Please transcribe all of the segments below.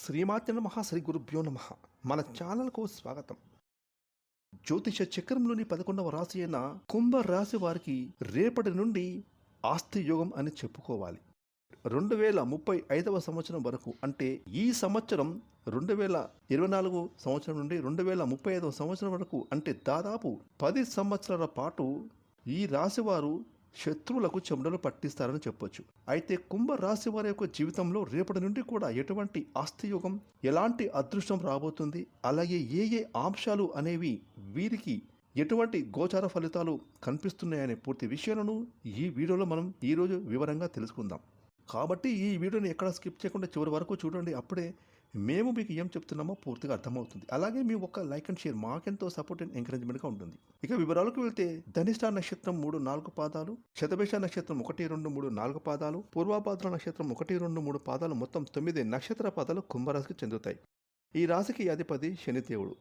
శ్రీమాత్య నమ శ్రీ గురుభ్యో నమ. మన ఛానల్కు స్వాగతం. జ్యోతిష చక్రంలోని పదకొండవ రాశి అయిన కుంభ రాశి వారికి రేపటి నుండి ఆస్తి యోగం అని చెప్పుకోవాలి. రెండు వేల ముప్పై ఐదవ సంవత్సరం వరకు అంటే ఈ సంవత్సరం రెండు వేల ఇరవై నాలుగు సంవత్సరం నుండి రెండు వేల ముప్పై ఐదవ సంవత్సరం వరకు అంటే దాదాపు పది సంవత్సరాల పాటు ఈ రాశివారు శత్రువులకు చెమటలు పట్టిస్తారని చెప్పొచ్చు. అయితే కుంభరాశి వారి యొక్క జీవితంలో రేపటి నుండి కూడా ఎటువంటి ఆస్తియోగం ఎలాంటి అదృష్టం రాబోతుంది అలాగే ఏ ఏ అంశాలు అనేవి వీరికి ఎటువంటి గోచార ఫలితాలు కనిపిస్తున్నాయనే పూర్తి విషయాలను ఈ వీడియోలో మనం ఈరోజు వివరంగా తెలుసుకుందాం. కాబట్టి ఈ వీడియోని ఎక్కడ స్కిప్ చేయకుండా చివరి వరకు చూడండి. అప్పుడే మేము మీకు ఏం చెప్తున్నామో పూర్తిగా అర్థమవుతుంది. అలాగే మీ ఒక్క లైక్ అండ్ షేర్ మాకెంతో సపోర్ట్ అండ్ ఎంకరేజ్మెంట్గా ఉంటుంది. ఇక వివరాలకు వెళ్తే ధనిష్ట నక్షత్రం మూడు నాలుగు పాదాలు శతభేష నక్షత్రం ఒకటి రెండు మూడు నాలుగు పాదాలు పూర్వాభాద్ర నక్షత్రం ఒకటి రెండు మూడు పాదాలు మొత్తం తొమ్మిది నక్షత్ర పాదాలు కుంభరాశికి చెందుతాయి. ఈ రాశికి అధిపతి శనిదేవుడు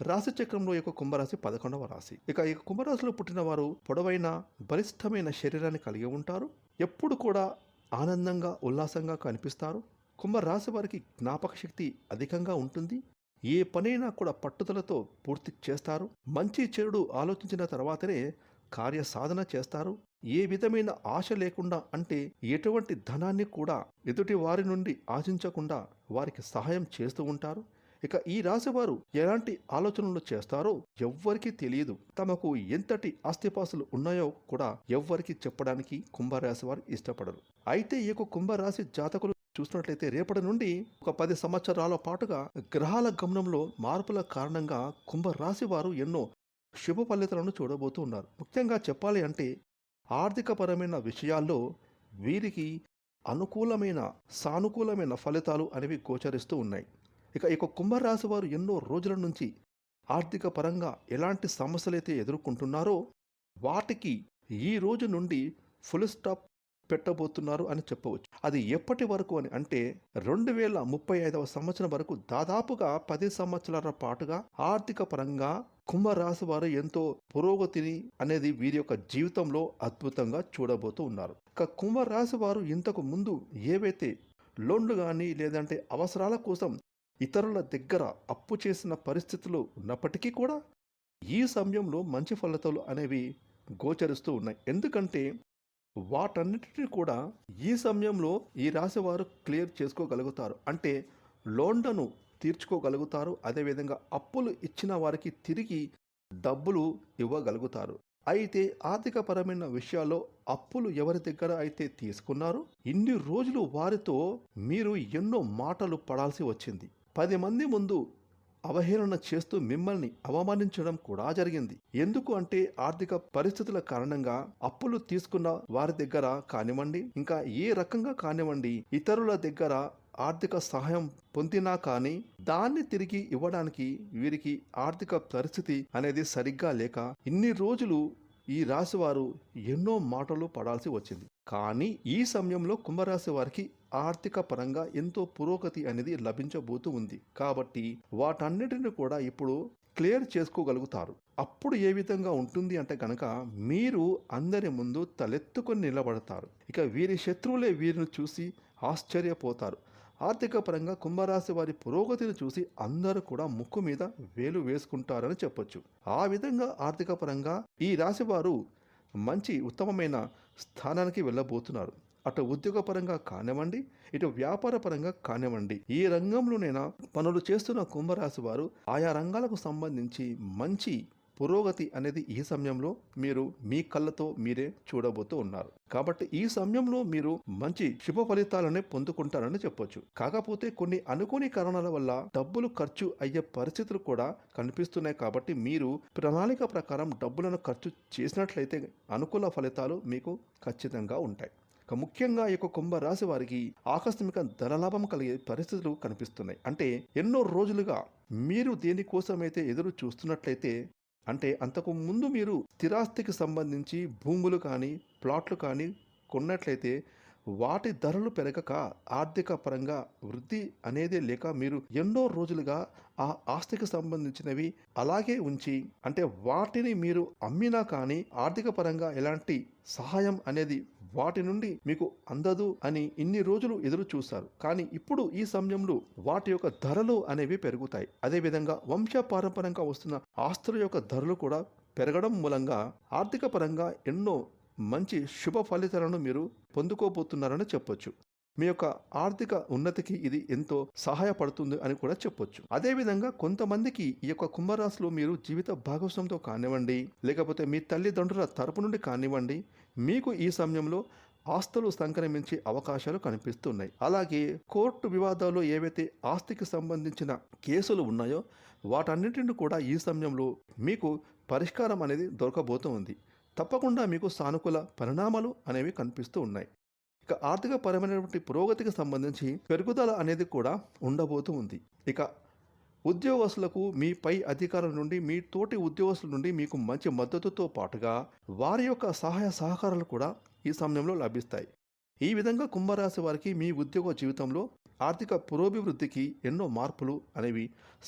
రాశి చక్రంలో యొక్క కుంభరాశి పదకొండవ రాశి. ఇక ఈ కుంభరాశిలో పుట్టిన వారు పొడవైన బలిష్టమైన శరీరాన్ని కలిగి ఉంటారు. ఎప్పుడు కూడా ఆనందంగా ఉల్లాసంగా కనిపిస్తారు. కుంభరాశి వారికి జ్ఞాపక శక్తి అధికంగా ఉంటుంది. ఏ పనైనా కూడా పట్టుదలతో పూర్తి చేస్తారు. మంచి చెడు ఆలోచించిన తర్వాతనే కార్య సాధన చేస్తారు. ఏ విధమైన ఆశ లేకుండా అంటే ఎటువంటి ధనాన్ని కూడా ఎదుటి వారి నుండి ఆశించకుండా వారికి సహాయం చేస్తూ ఉంటారు. ఇక ఈ రాశివారు ఎలాంటి ఆలోచనలు చేస్తారో ఎవ్వరికీ తెలియదు. తమకు ఎంతటి ఆస్తిపాస్తులు ఉన్నాయో కూడా ఎవ్వరికి చెప్పడానికి కుంభరాశి వారు ఇష్టపడరు. అయితే ఈ యొక్క కుంభరాశి జాతకులు చూసినట్లయితే రేపటి నుండి ఒక పది సంవత్సరాల పాటుగా గ్రహాల గమనంలో మార్పుల కారణంగా కుంభరాశి వారు ఎన్నో శుభ ఫలితాలను చూడబోతూ ఉన్నారు. ముఖ్యంగా చెప్పాలి అంటే ఆర్థికపరమైన విషయాల్లో వీరికి అనుకూలమైన సానుకూలమైన ఫలితాలు అనేవి గోచరిస్తూ ఉన్నాయి. ఇక ఇక కుంభరాశి వారు ఎన్నో రోజుల నుంచి ఆర్థిక పరంగా ఎలాంటి సమస్యలైతే ఎదుర్కొంటున్నారో వాటికి ఈ రోజు నుండి ఫుల్ స్టాప్ పెట్టబోతున్నారు అని చెప్పవచ్చు. అది ఎప్పటి వరకు అని అంటే రెండు వేల ముప్పై ఐదవ సంవత్సరం వరకు దాదాపుగా పది సంవత్సరాల పాటుగా ఆర్థిక పరంగా కుంభరాశి వారు ఎంతో పురోగతిని అనేది వీరి యొక్క జీవితంలో అద్భుతంగా చూడబోతూ ఉన్నారు. ఇక కుంభరాశి వారు ఇంతకు ముందు ఏవైతే లోన్లు కానీ లేదంటే అవసరాల కోసం ఇతరుల దగ్గర అప్పు చేసిన పరిస్థితులు ఉన్నప్పటికీ కూడా ఈ సమయంలో మంచి ఫలితాలు అనేవి గోచరిస్తూ ఉన్నాయి. ఎందుకంటే వాటన్నిటిని కూడా ఈ సమయంలో ఈ రాశి వారు క్లియర్ చేసుకోగలుగుతారు. అంటే లోన్లను తీర్చుకోగలుగుతారు. అదేవిధంగా అప్పులు ఇచ్చిన వారికి తిరిగి డబ్బులు ఇవ్వగలుగుతారు. అయితే ఆర్థికపరమైన విషయాల్లో అప్పులు ఎవరి దగ్గర అయితే తీసుకున్నారో ఇన్ని రోజులు వారితో మీరు ఎన్నో మాటలు పడాల్సి వచ్చింది. పది మంది ముందు అవహేళన చేస్తూ మిమ్మల్ని అవమానించడం కూడా జరిగింది. ఎందుకు అంటే ఆర్థిక పరిస్థితుల కారణంగా అప్పులు తీసుకున్న వారి దగ్గర కానివ్వండి ఇంకా ఏ రకంగా కానివ్వండి ఇతరుల దగ్గర ఆర్థిక సహాయం పొందినా కానీ దాన్ని తిరిగి ఇవ్వడానికి వీరికి ఆర్థిక పరిస్థితి అనేది సరిగ్గా లేక ఇన్ని రోజులు ఈ రాశి వారు ఎన్నో మాటలు పడాల్సి వచ్చింది. కానీ ఈ సమయంలో కుంభరాశి వారికి ఆర్థిక పరంగా ఎంతో పురోగతి అనేది లభించబోతూ ఉంది. కాబట్టి వాటన్నిటిని కూడా ఇప్పుడు క్లియర్ చేసుకోగలుగుతారు. అప్పుడు ఏ విధంగా ఉంటుంది అంటే కనుక మీరు అందరి ముందు తలెత్తుకొని నిలబడతారు. ఇక వీరి శత్రువులే వీరిని చూసి ఆశ్చర్యపోతారు. ఆర్థిక పరంగా కుంభరాశి వారి పురోగతిని చూసి అందరూ కూడా ముక్కు మీద వేలు వేసుకుంటారని చెప్పొచ్చు. ఆ విధంగా ఆర్థిక పరంగా ఈ రాశి వారు మంచి ఉత్తమమైన స్థానానికి వెళ్ళబోతున్నారు. అటు ఉద్యోగపరంగా కానివ్వండి ఇటు వ్యాపార పరంగా కానివ్వండి ఈ రంగంలోనైనా పనులు చేస్తున్న కుంభరాశి వారు ఆయా రంగాలకు సంబంధించి మంచి పురోగతి అనేది ఈ సమయంలో మీరు మీ కళ్ళతో మీరే చూడబోతూ ఉన్నారు. కాబట్టి ఈ సమయంలో మీరు మంచి శుభ ఫలితాలనే పొందుకుంటారని చెప్పొచ్చు. కాకపోతే కొన్ని అనుకోని కారణాల వల్ల డబ్బులు ఖర్చు అయ్యే పరిస్థితులు కూడా కనిపిస్తున్నాయి కాబట్టి మీరు ప్రణాళిక ప్రకారం డబ్బులను ఖర్చు చేసినట్లయితే అనుకూల ఫలితాలు మీకు ఖచ్చితంగా ఉంటాయి. ముఖ్యంగా ఈ యొక్క కుంభరాశి వారికి ఆకస్మిక ధనలాభం కలిగే పరిస్థితులు కనిపిస్తున్నాయి. అంటే ఎన్నో రోజులుగా మీరు దేనికోసమైతే ఎదురు చూస్తున్నట్లయితే అంటే అంతకు ముందు మీరు స్థిరాస్తికి సంబంధించి భూములు కానీ ప్లాట్లు కానీ కొన్నట్లయితే వాటి ధరలు పెరగక ఆర్థిక పరంగా వృద్ధి అనేదే లేక మీరు ఎన్నో రోజులుగా ఆ ఆస్తికి సంబంధించినవి అలాగే ఉంచి అంటే వాటిని మీరు అమ్మినా కానీ ఆర్థిక పరంగా ఎలాంటి సహాయం అనేది వాటి నుండి మీకు అందదు అని ఇన్ని రోజులు ఎదురు చూస్తారు. కానీ ఇప్పుడు ఈ సమయంలో వాటి యొక్క ధరలు అనేవి పెరుగుతాయి. అదేవిధంగా వంశ పారంపరంగా వస్తున్న ఆస్తుల యొక్క ధరలు కూడా పెరగడం మూలంగా ఆర్థిక పరంగా ఎన్నో మంచి శుభ ఫలితాలను మీరు పొందుకోబోతున్నారని చెప్పొచ్చు. మీ యొక్క ఆర్థిక ఉన్నతికి ఇది ఎంతో సహాయపడుతుంది అని కూడా చెప్పొచ్చు. అదేవిధంగా కొంతమందికి ఈ యొక్క కుంభరాశిలో మీరు జీవిత భాగస్వామితో కానివ్వండి లేకపోతే మీ తల్లిదండ్రుల తరపు నుండి కానివ్వండి మీకు ఈ సమయంలో ఆస్తులు సంక్రమించే అవకాశాలు కనిపిస్తున్నాయి. అలాగే కోర్టు వివాదాల్లో ఏవైతే ఆస్తికి సంబంధించిన కేసులు ఉన్నాయో వాటన్నిటిని కూడా ఈ సమయంలో మీకు పరిష్కారం అనేది దొరకబోతుంది. తప్పకుండా మీకు సానుకూల పరిణామాలు అనేవి కనిపిస్తూ ఉన్నాయి. ఇక ఆర్థిక పరమైనటువంటి పురోగతికి సంబంధించి పెరుగుదల అనేది కూడా ఉండబోతూ ఉంది ఇక ఉద్యోగస్తులకు మీ పై అధికారుల నుండి మీ తోటి ఉద్యోగస్తుల నుండి మీకు మంచి మద్దతుతో పాటుగా వారి యొక్క సహాయ సహకారాలు కూడా ఈ సమయంలో లభిస్తాయి. ఈ విధంగా కుంభరాశి వారికి మీ ఉద్యోగ జీవితంలో ఆర్థిక పురోభివృద్ధికి ఎన్నో మార్పులు అనేవి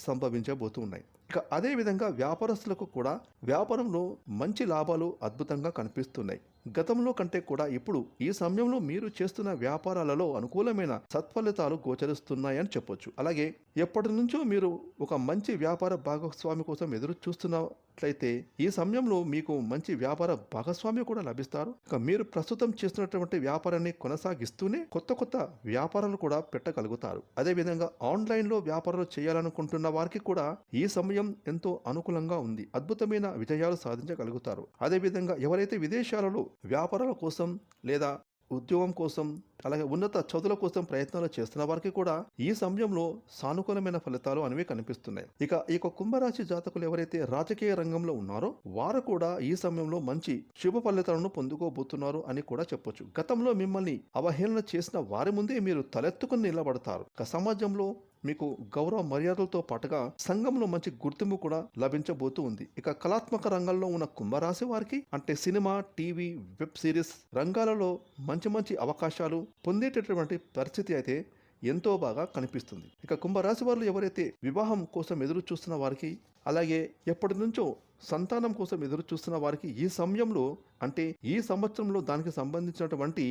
సంభవించబోతూ ఉన్నాయి ఇక అదేవిధంగా వ్యాపారస్తులకు కూడా వ్యాపారంలో మంచి లాభాలు అద్భుతంగా కనిపిస్తున్నాయి. గతంలో కంటే కూడా ఇప్పుడు ఈ సమయంలో మీరు చేస్తున్న వ్యాపారాలలో అనుకూలమైన సత్ఫలితాలు గోచరిస్తున్నాయని చెప్పొచ్చు. అలాగే ఎప్పటి నుంచో మీరు ఒక మంచి వ్యాపార భాగస్వామి కోసం ఎదురు చూస్తున్నట్లయితే ఈ సమయంలో మీకు మంచి వ్యాపార భాగస్వామి కూడా లభిస్తారు. ఇక మీరు ప్రస్తుతం చేస్తున్నటువంటి వ్యాపారాన్ని కొనసాగిస్తూనే కొత్త కొత్త వ్యాపారాలు కూడా పెట్టగలుగుతారు. అదేవిధంగా ఆన్లైన్లో వ్యాపారాలు చేయాలనుకుంటున్న వారికి కూడా ఈ సమయం ఎంతో అనుకూలంగా ఉంది. అద్భుతమైన విజయాలు సాధించగలుగుతారు. అదేవిధంగా ఎవరైతే విదేశాలలో వ్యాపారాల కోసం లేదా ఉద్యోగం కోసం అలాగే ఉన్నత చదువుల కోసం ప్రయత్నాలు చేస్తున్న వారికి కూడా ఈ సమయంలో సానుకూలమైన ఫలితాలు అనేవి కనిపిస్తున్నాయి. ఇక ఈ యొక్క కుంభరాశి జాతకులు ఎవరైతే రాజకీయ రంగంలో ఉన్నారో వారు కూడా ఈ సమయంలో మంచి శుభ ఫలితాలను పొందుకోబోతున్నారు అని కూడా చెప్పొచ్చు. గతంలో మిమ్మల్ని అవహేళన చేసిన వారి ముందే మీరు తలెత్తుకుని నిలబడతారు. సమాజంలో మీకు గౌరవ మర్యాదలతో పాటుగా సంఘంలో మంచి గుర్తింపు కూడా లభించబోతూ ఉంది. ఇక కళాత్మక రంగంలో ఉన్న కుంభరాశి వారికి అంటే సినిమా టీవీ వెబ్ సిరీస్ రంగాలలో మంచి మంచి అవకాశాలు పొందేటటువంటి పరిస్థితి అయితే ఎంతో బాగా కనిపిస్తుంది. ఇక కుంభరాశి వారు ఎవరైతే వివాహం కోసం ఎదురు చూస్తున్న వారికి అలాగే ఎప్పటి నుంచో సంతానం కోసం ఎదురు చూస్తున్న వారికి ఈ సమయంలో అంటే ఈ సంవత్సరంలో దానికి సంబంధించినటువంటి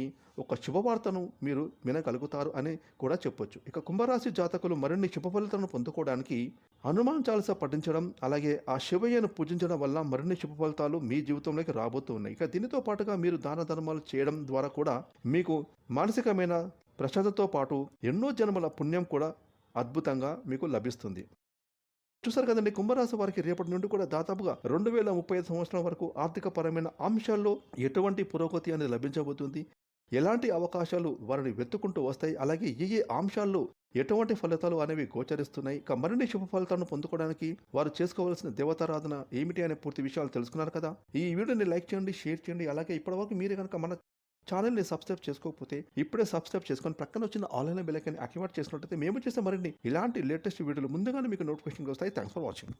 ఒక శుభవార్తను మీరు వినగలుగుతారు అని కూడా చెప్పొచ్చు. ఇక కుంభరాశి జాతకులు మరిన్ని శుభ ఫలితాలను పొందుకోవడానికి హనుమాన్ చాలస పఠించడం అలాగే ఆ శివయ్యను పూజించడం వల్ల మరిన్ని శుభ ఫలితాలు మీ జీవితంలోకి రాబోతూ ఉన్నాయి. ఇక దీనితో పాటుగా మీరు దాన ధర్మాలు చేయడం ద్వారా కూడా మీకు మానసికమైన ప్రశాంతతో పాటు ఎన్నో జన్మల పుణ్యం కూడా అద్భుతంగా మీకు లభిస్తుంది. చూసారు కదండి కుంభరాశి వారికి రేపటి నుండి కూడా దాదాపుగా రెండు వేల ముప్పై ఐదు సంవత్సరం వరకు ఆర్థిక పరమైన అంశాల్లో ఎటువంటి పురోగతి అనేది లభించబోతుంది. ఎలాంటి అవకాశాలు వారిని వెతుకుంటూ వస్తాయి? అలాగే ఏ ఏ అంశాల్లో ఎటువంటి ఫలితాలు అనేవి గోచరిస్తున్నాయి? ఇక మరిన్ని శుభ ఫలితాలను పొందుకోవడానికి వారు చేసుకోవాల్సిన దేవతారాధన ఏమిటి అనే పూర్తి విషయాలు తెలుసుకున్నారు కదా? ఈ వీడియోని లైక్ చేయండి షేర్ చేయండి. అలాగే ఇప్పటివరకు మీరు కనుక మన ఛానల్ని సబ్స్క్రైబ్ చేసుకోకపోతే ఇప్పుడే సబ్స్క్రైబ్ చేసుకొని పక్కన వచ్చిన ఆన్లైన్ బెల్లైకన్ యాక్టివేట్ చేసినట్లయితే మేము చేసే మరిన్ని ఇలాంటి లేటెస్ట్ వీడియోలు ముందుగానే మీకు నోటిఫికేషన్ వస్తాయి. Thanks for watching.